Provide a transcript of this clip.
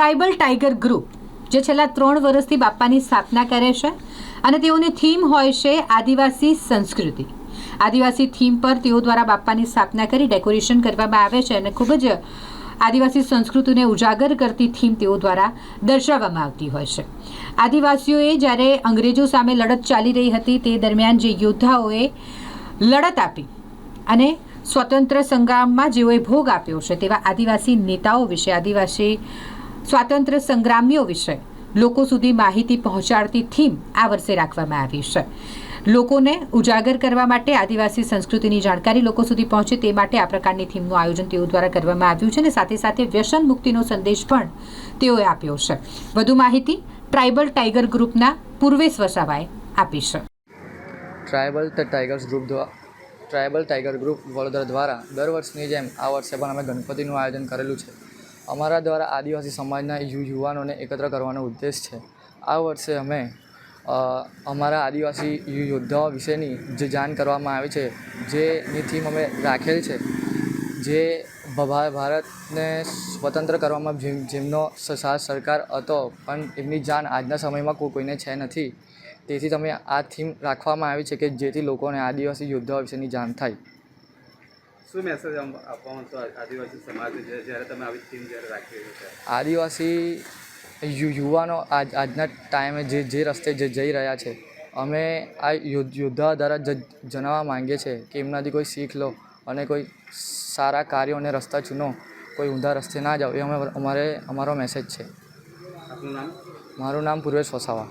Tribal tiger group, જે છેલ્લા ત્રણ વર્ષથી બાપાની સ્થાપના કરે છે અને તેઓની થીમ હોય છે આદિવાસી સંસ્કૃતિ. આદિવાસી થીમ પર તેઓ દ્વારા બાપાની સ્થાપના કરી ડેકોરેશન કરવામાં આવે છે અને ખૂબ જ આદિવાસી સંસ્કૃતિને ઉજાગર કરતી થીમ તેઓ દ્વારા દર્શાવવામાં આવતી હોય છે. આદિવાસીઓએ જ્યારે અંગ્રેજો સામે લડત ચાલી રહી હતી તે દરમિયાન જે યોદ્ધાઓએ લડત આપી અને સ્વતંત્ર સંગ્રામમાં જેઓએ ભોગ આપ્યો છે તેવા આદિવાસી નેતાઓ વિશે, આદિવાસી સ્વાતંત્ર્ય સંગ્રામીઓ વિશે લોકો સુધી માહિતી પહોંચાડતી થીમ આ વર્ષે રાખવામાં આવી છે. લોકોને ઉજાગર કરવા માટે આદિવાસી સંસ્કૃતિની જાણકારી લોકો સુધી પહોંચે તે માટે આ પ્રકારની થીમનું આયોજન તેઓ દ્વારા કરવામાં આવ્યું છે અને સાથે સાથે વ્યસન મુક્તિનો સંદેશ પણ તેઓએ આપ્યો છે. વધુ માહિતી ટ્રાઇબલ ટાઈગર ગ્રુપના પૂર્વેશ વસાવાએ આપી છે. ટ્રાયબલ ટાઈગર્સ ગ્રુપ દ્વારા ટ્રાયબલ ટાઈગર ગ્રુપ વડોદરા દ્વારા દર વર્ષની જેમ આ વર્ષે પણ અમે ગણપતિનું આયોજન કરેલું છે. અમારા દ્વારા આદિવાસી સમાજના યુવાનોને એકત્ર કરવાનો ઉદ્દેશ છે. આ વર્ષે અમે અમારા આદિવાસી યોદ્ધાઓ વિશેની જે જાણ કરવામાં આવી છે, જેની થીમ અમે રાખેલ છે, જે ભારતને સ્વતંત્ર કરવામાં જેમ, જેમનો સાથ સરકાર હતો, પણ એમની જાન આજના સમયમાં કોઈ, કોઈને છે નથી. તેથી તમે આ થીમ રાખવામાં આવી છે કે જેથી લોકોને આદિવાસી યોદ્ધાઓ વિશેની જાણ થાય. શું મેસેજ આપવા માંગશો આદિવાસી સમાજ જ્યારે તમે આવી થીમ જ્યારે રાખી છે? આદિવાસી યુવાનો આજ આજના ટાઈમે જે જે રસ્તે જે જઈ રહ્યા છે અમે આ યોદ્ધા દ્વારા જ જણાવવા માંગીએ છીએ કે એમનાથી કોઈ શીખ લો અને કોઈ સારા કાર્યો અને રસ્તા ચૂનો કોઈ ઊંધા રસ્તે ના જાઓ એ અમે અમારે અમારો મેસેજ છે. આપનું નામ? મારું નામ પૂર્વેશ વસાવા.